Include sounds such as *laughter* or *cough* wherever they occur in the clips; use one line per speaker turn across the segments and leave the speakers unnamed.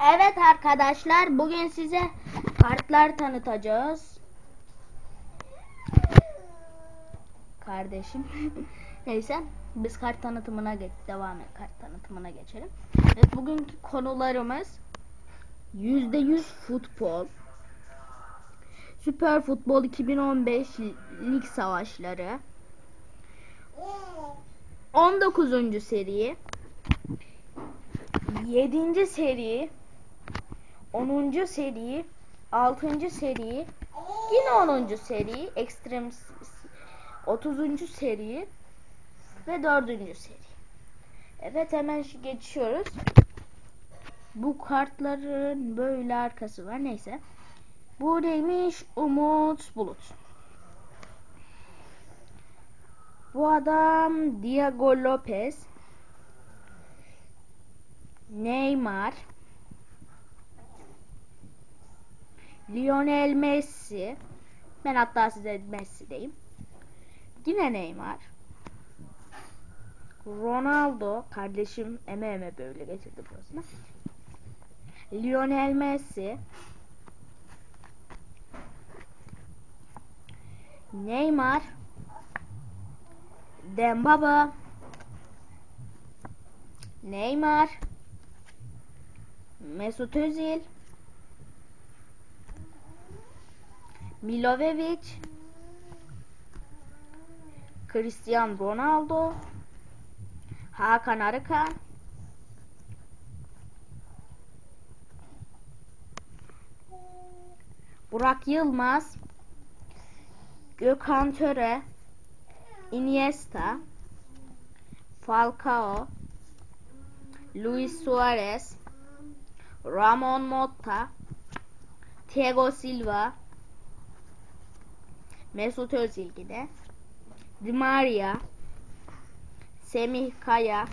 Evet arkadaşlar bugün size kartlar tanıtacağız. Kardeşim. *laughs* Neyse biz kart tanıtımına geç devam et kart tanıtımına geçelim. Evet bugünkü konularımız %100 futbol. Süper Futbol 2015 lig savaşları. 19. seri 7. seri 10. seri 6. seri yine 10. seri ekstrem 30. seri ve 4. seri Evet hemen geçiyoruz bu kartların böyle arkası var neyse bu neymiş Umut Bulut bu adam Diego Lopez Neymar Lionel Messi. Ben hatta size Messi diyeyim. Yine Neymar. Ronaldo. Kardeşim eme eme böyle getirdi burasına. Lionel Messi. Neymar. Dembaba. Neymar. Mesut Özil Milojevic Cristiano Ronaldo Hakan Arıkan Burak Yılmaz Gökhan Töre Iniesta Falcao Luis Suarez Ramon Motta Thiago Silva Mesut Özil yine Di Maria Semih Kaya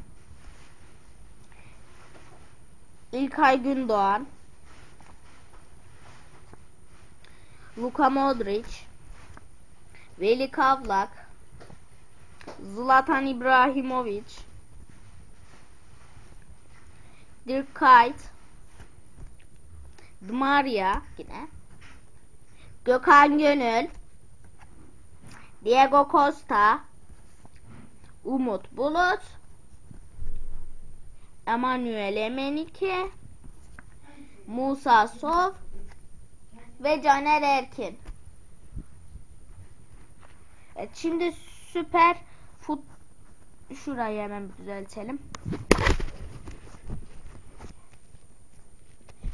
İlkay Gündoğan Luka Modric Veli Kavlak Zlatan İbrahimovic Dirk Kuyt Di Maria yine Gökhan Gönül Diego Costa Umut Bulut Emanuel Emenike Musa Sov ve Caner Erkin. Evet, şimdi süper fut şurayı hemen düzeltelim.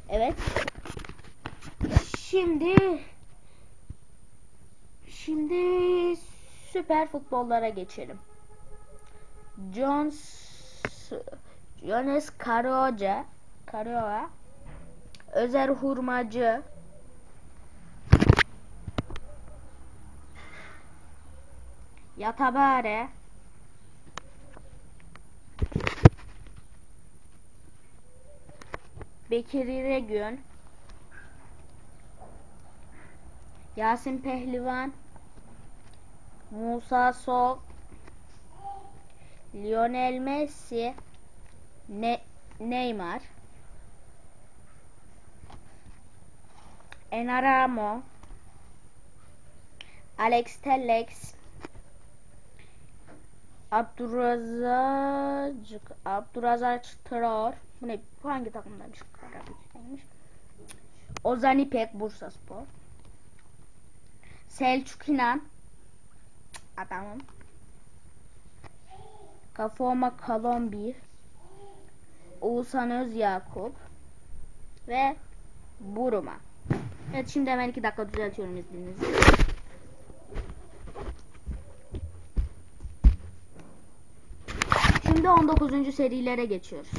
Evet. Şimdi şimdi süper futbollara geçelim. Jones Jones Karaoca Karaoa Özer Hurmacı. Yatabare. Bekir İregün. Yasin Pehlivan Musa Sol Lionel Messi ne Neymar Enaramo Alex Telex Abdurrazak Abdurazak Traor. Bu ne? Bu hangi takımdaymış Karabük'teymiş Ozan İpek Bursa Spor Selçuk İnan adamım Kafoma Kolombi Oğuzhan Özyakup ve Buruma. Evet şimdi hemen iki dakika düzeltiyorum izninizle. Şimdi 19. serilere geçiyoruz.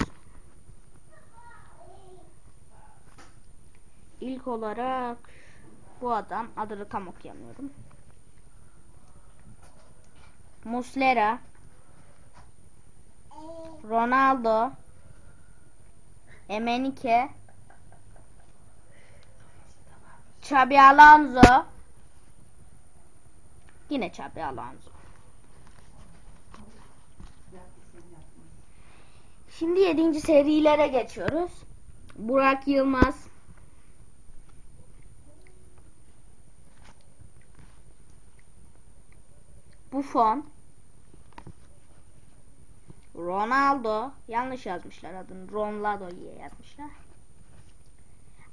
İlk olarak bu adam adını tam okuyamıyorum. Muslera Ronaldo Emenike Xabi Alonso Yine Xabi Alonso Şimdi 7. serilere geçiyoruz. Burak Yılmaz. Buffon. Ronaldo. Yanlış yazmışlar adını. Ronaldo diye yazmışlar.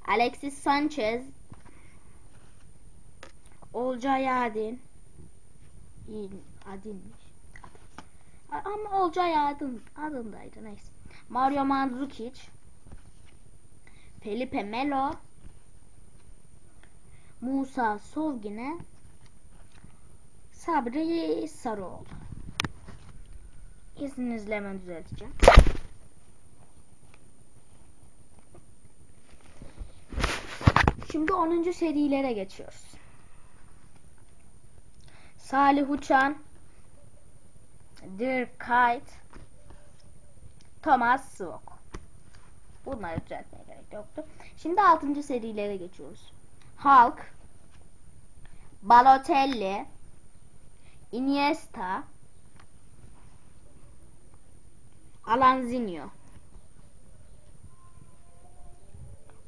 Alexis Sanchez. Olcay Adin. Adin'miş. Ama Olcay Adın adındaydı neyse. Mario Mandzukic. Felipe Melo. Musa Sovgine. Sabri Sarıoğlu. İzninizle hemen düzelteceğim. Şimdi 10. serilere geçiyoruz. Salih Uçan, Dirk Kuyt, Thomas Svok. Bunları düzeltmeye gerek yoktu. Şimdi 6. serilere geçiyoruz. Hulk, Balotelli, Iniesta, Alanzinho.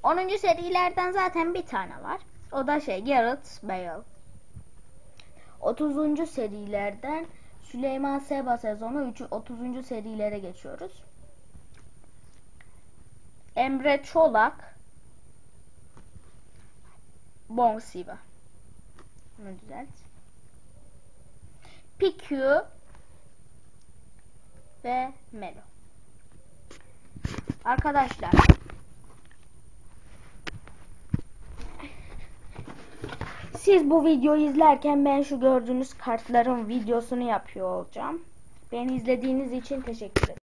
10. serilerden zaten bir tane var. O da şey Gareth Bale. 30. serilerden Süleyman Seba sezonu 3. 30. serilere geçiyoruz. Emre Çolak Bonsiba. Bunu düzelt. Piku ve Melo. Arkadaşlar Siz bu videoyu izlerken ben şu gördüğünüz kartların videosunu yapıyor olacağım. Beni izlediğiniz için teşekkür ederim.